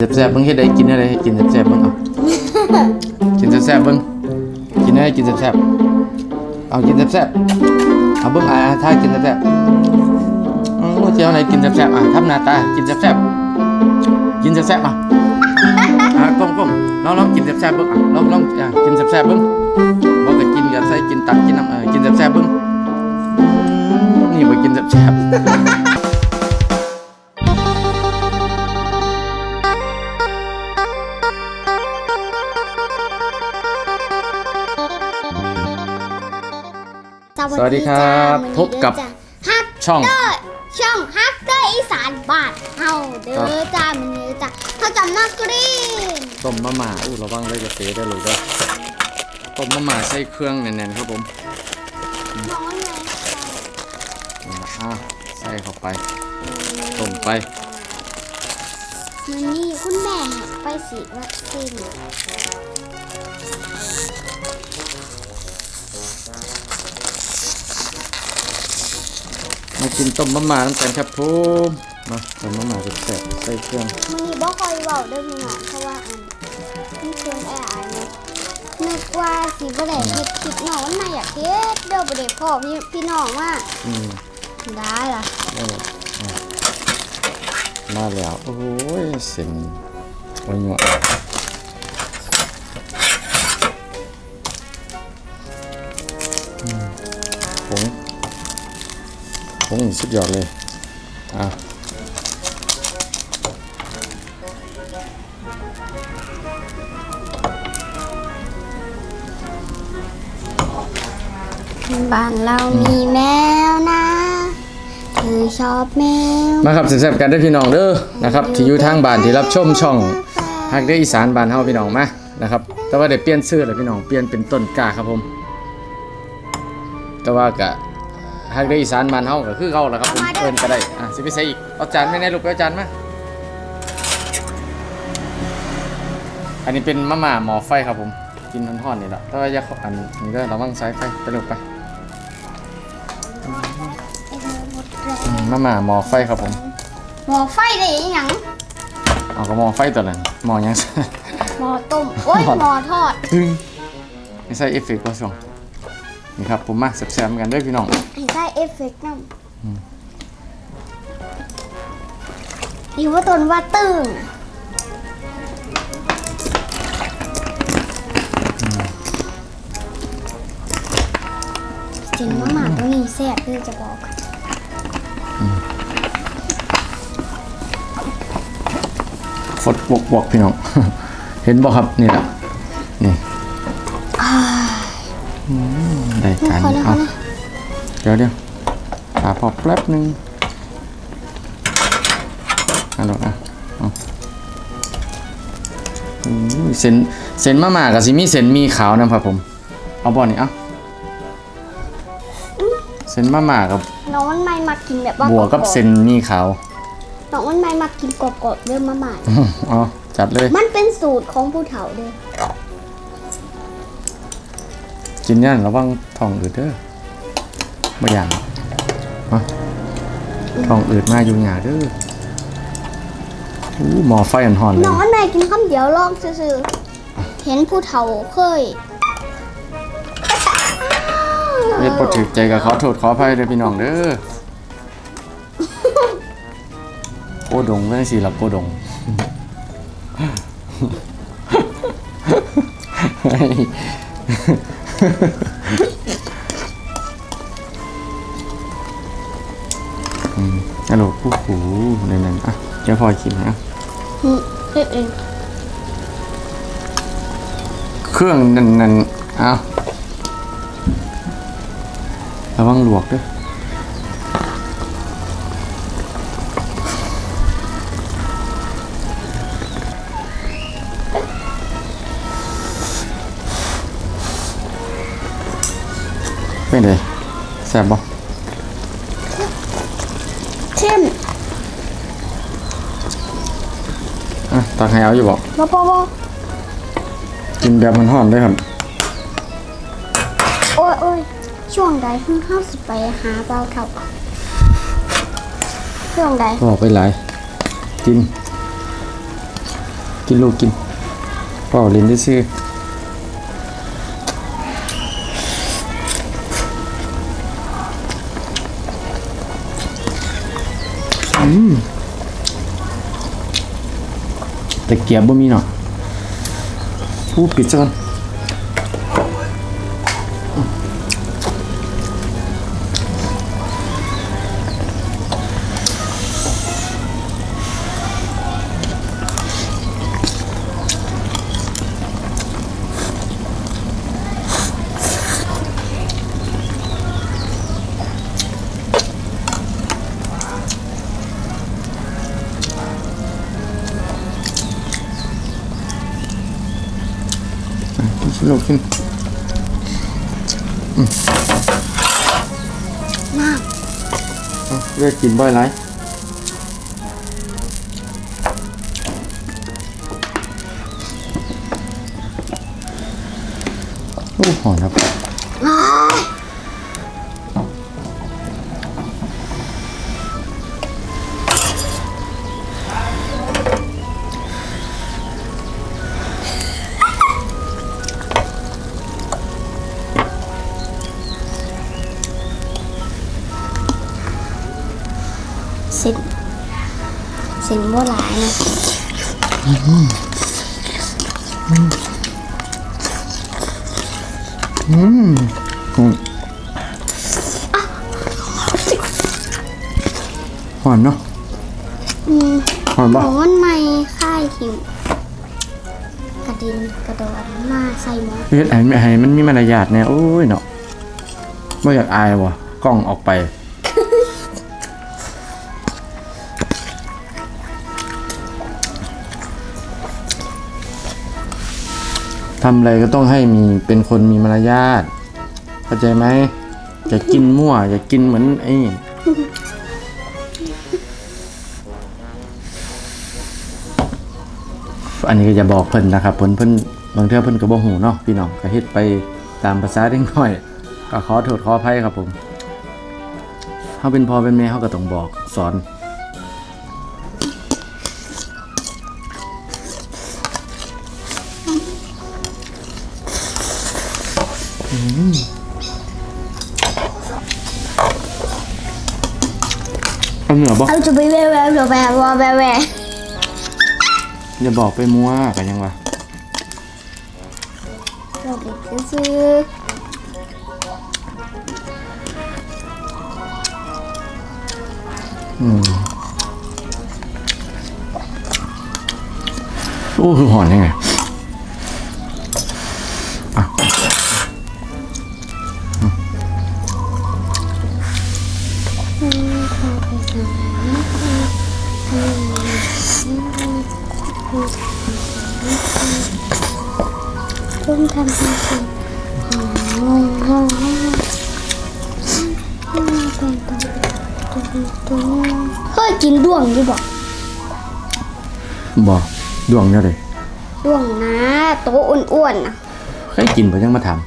แซ่บๆเบิ่งเฮ็ดได้กินอะไรให้กินแซ่บๆเบิ่งเอากินแซ่บๆเบิ่งกินอะไรกินแซ่บๆเอากินแซ่บๆเอาเบิ่งอ่าถ้ากินแซ่บๆอืมเจ้าไหนกินแซ่บๆอะทำหน้าตากินแซ่บๆกินแซ่บๆอะอะก้มๆลองลองกินแซ่บๆเบิ่งอะลองลองอะกินแซ่บๆเบิ่งบ่ก็กินก็ใส่กินตักกินน้ำเออกินแซ่บๆเบิ่งอืมนี่บ่กินแซ่บๆ สวัสดีครับจ้าพบกับฮักช่องเตอร์ช่องฮักเตอร์อีสานบ้านเฮาเด้ครัอบจ้ามันนี้จ้าเขาจำนักกรีนต้มมะหม่าอู้ระวังเลยกระเตได้เลยเด้อต้มมะหม่าใส่เครื่องแน่นๆครับผมน้องไงอ่าใส่เข้าไปต้มไปมันนี่คุณแม่ไปฉีดวัคซีน มากินต้มมะหม่าน้ำกันครับผมมาต้มมะหม่าแซ่บๆใส่เครื่องมันนี่บ่คอยเว้าเด้อพี่น้องเพราะว่าอันมันเชิญแอร์อายเนี่ยนึกว่าสิบ่ได้เฮ็ดคลิปน้องมันน่าอยากเฮ็ดเด้อบ่ได้พ่อพี่พี่น้องว่าอืมได้ล่ะได้แล้วอะมาแล้วโอ้ยเสียงโอ้ยหยวอื ผงนี่สุดยอดเลย อะบ้านเรามีแมวนะเธอชอบแมว มาครับแซ่บๆกันได้อพี่น้องเด้อนะครับที่อยู่ทางบ้านที่รับชมช่องฮักได้ออีสานบ้านเฮาพี่น้องมานะครับ แต่ว่าได้เปลี่ยนชื่อแล้วพี่น้องเปลี่ยนเป็นต้นกล้าครับผม แต่ว่าก็ ฮักได้ออีสานบ้านเฮาก็คือเก่าแหละครับผมเอิ้นก็ได้อะสิไปใส่อีกเอาจานไม่แน่ลูกไปเอาจานมาอันนี้เป็นมะม่าหม้อไฟครับผมกินร้อนๆนี่แหละแต่ว่าอย่าเข้าอันนี้ก็ระวังสายไฟไปลูกไปอืมมะม่าหม้อไฟครับผมหมอไฟได้อีหยังเอาก็หม้อไฟตัวนั้นหม้อยังหมอต้มโอ้ยทอดหมอทอดตึงไม่ใช่เอฟเฟกต์ก็ช่วง นี่ครับผมมาแซ่บๆกันเด้วยพี่น้องให้ได้เอฟเฟกต์นำอยู่ว่าตนว่าตึงจริงว่าหมาตัวนี้แซ่บเลยจะบอกฟดบวกบวกพี่น้อง เห็นบ่ครับ นี่แหละนี่อืม ได้การขอนะขเอาอนะเดี๋ยวเดี๋ยวตาพอแป๊บหนึงเอาลงอะเอาอืมเส้นเส้นมาม่ากับซิมีเส้นมีขาวนะครับผม เอาบ่อนี่เอาเส้นมาม่ากับน้องมันไม่มากินแบบว่าบัวกับรอๆเส้นมีขาวน้องมันไม่มากินกรอบๆเรื่องมาหมาอืมเอ๋อจัดเลย มันเป็นสูตรของผู้เฒ่าเด้อ กินย่านระวังท้องอืดเด้อบ่อย่างฮะท้องอืดมาอยู่หยาเด้ออู้หมอไฟอ่อนๆเลยน้องมันไม่กินคำเดียวลองซื่อๆเห็นผู้เฒ่าเคยเฮ็ดบ่ถูกใจก็ขอโทษขออภัยเด้อพี่น้องเด้อโกดงเป็นสิล่ะโกดงเฮ้ยอืม ฮัลโหลโอ้โหนั่นๆอะเดี๋ยวพอกินนะอืมเฮ็ดเองเครื่องนั่นนั่นเอาระวังลวกด้วย เป็นไงแซ่บบ่เข้มอะตักให้เอาอยู่บ่บ่บ่บ่กินแบบมันห่อนด้วยครับ โอ้ยโอ้ยช่วงใดเพิ่งเข้าสิไปหาเบาเฒ่าช่วงใดบอกไปหลาย กิน กินลูกกินเปล่าลิ้นได้ซื้ออื แต่เกียบบ่มีเนาะผู้ปิดซะก่อน เอาเรียกกินบ่อยไรโอ้หอมครับ ส้นเส้นโบราณนะอืมหอมเนาะอืมหอมป่ะอกว่าไม่ค่ายหิมกระดินกระโดดมาใส่หมอเฮ็ดไอ้ไอ้มันมีมารยาทเนี่ยโอ้ยเนาะไม่อยากอายว่ะกล้องออกไป ทำอะไรก็ต้องให้มีเป็นคนมีมารยาทเข้าใจไหมอย่ากินมั่ว อย่ากินเหมือนไอ้อันนี้ก็จะบอกเพิ่นนะครับเพิ่นเพิ่นบางเทื่อเพิ่นก็บ่ฮู้เนาะพี่น้องก็เฮ็ดไปตามภาษาเด็กน้อย ก็ขอโทษขออภัยครับผมเฮาเป็นพ่อเป็นแม่เฮาก็ต้องบอกสอน เอาเหนือบ่เอาจะไปแววแววแววแววแววแววแววอย่าบอกไปมัวกันยังวะเราเด็กซื้ออืมโอ้คือหอนยังไง เคยกินด้วงอยู่บ่บอกดวงเนี่ยเลยด้วงนะโตอ้วนๆนะเคยกินปะยังมาถาม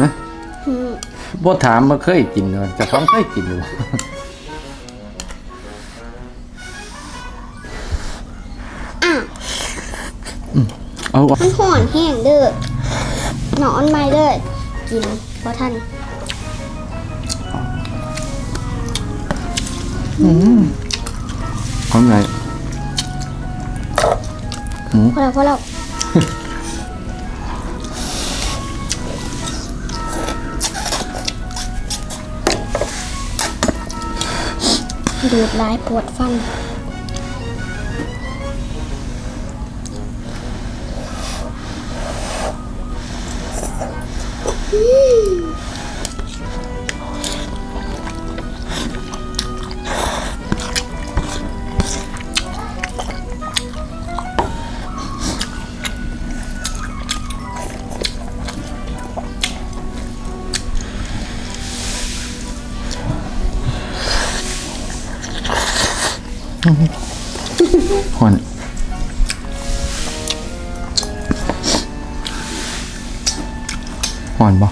นะอืมบ่ถามมาเคยกินเลยจะฟ้องเคยกินอยู่อะเอาเอามันห่อนแห้งเด้อหนอนไม่เด้อกินเพราะท่าน เอาไงหมูพอแล้วพอแล้วดูดลายปวดฟัน หอนหอนปะ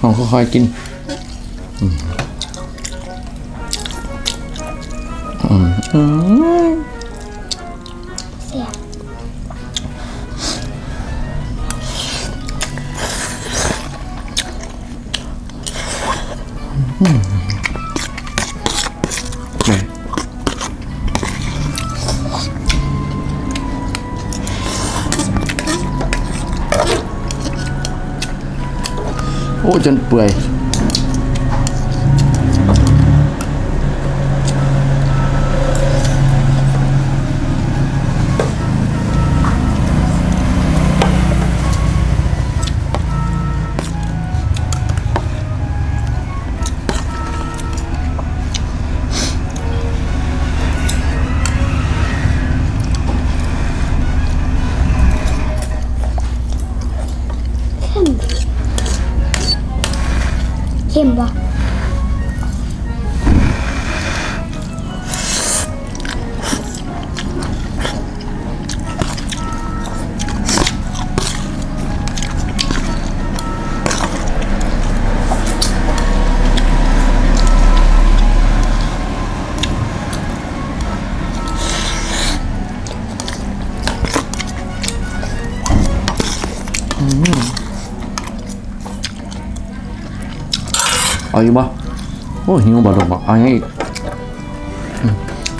หองค่อยๆกินเสียอืม จนเปื่อย เค็มปะ อาอยู่บ่โอ้หิวบ่ดอกบ่เอาอย่างอีก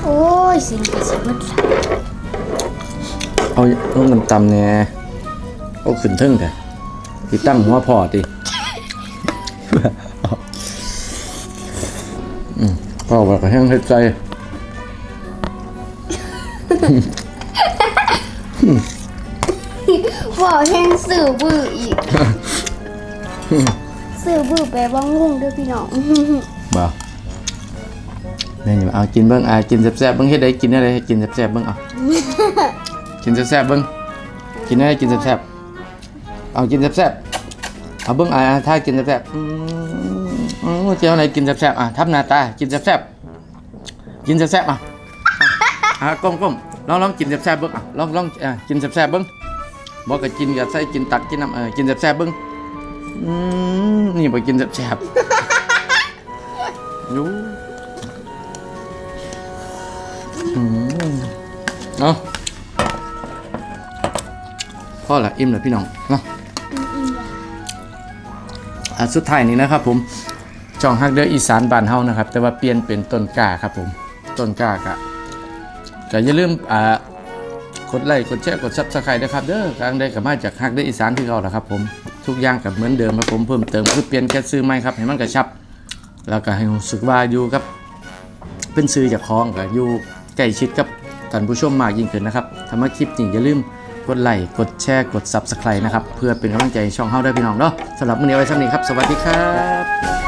โอ้ยสิ่งที่สุดเอาลงน้ำตำเนี่ยเอาขึ้นเทึ่งแต่ติตั้งหัวพอติอืมพ่อว่าก็แห้งเฮ็ดใจบอกแห้งสื่อบื้ออีก สื่อบื้อแปลว่างงเด้วยพี่น้องบ่แม่นอยู่เอากินเบิ่งอ่ากินแซ่บๆเบิ่งเฮ็ดได้กินอะไรกินแซ่บๆเบิ่งเอากินแซ่บๆเบิ่งกินอะไรกินแซ่บๆเอากินแซ่บๆเอาเบิ่งอ่าถ้ากินแซ่บๆอืมอืมเจ้าไหนกินแซ่บๆอะทับหน้าตากินแซ่บๆกินแซ่บๆอะอะก้มๆลองลองกินแซ่บๆเบิ่งอะลองลองอะกินแซ่บๆเบิ่งบ่ก็กินก็ใส่กินตักกินน้ำเออกินแซ่บๆเบิ่ง อืมนี่บ่กินแซ่บๆยูอืมเอาพ่อละอิ่มเลยพี่น้องเนาะอะสุดท้ายนี้นะครับ ผมช่องฮักเดออีสานบ้านเฮานะครับ แต่ว่าเปลี่ยนเป็นต้นกล้าครับ ผมต้นกล้ากะก็อย่าลืมอ่ากดไลค์กดแชร์กดซับสไครต์นะครับเด้อกลางได้กับมาจากฮักเดออีสานที่เราแหละครับ ผม ทุกอย่างกับเหมือนเดิมครับผมเพิ่มเติมคือเปลี่ยนแค่ซื้อไม้ครับให้มันกระชับ แล้วก็ให้รู้สึกว่าอยู่ครับ เป็นซื้อจากคลองกับอยู่ใกล้ชิดกับท่านผู้ชมมากยิ่งขึ้นนะครับถ้ามาคลิปนี้อย่าลืมกดไลค์กดแชร์กด Subscribe นะครับ เพื่อเป็นกำลังใจช่องเฮาได้พี่น้องเนาะสำหรับมื้อนี้ไว้สำนี้ครับ สวัสดีครับ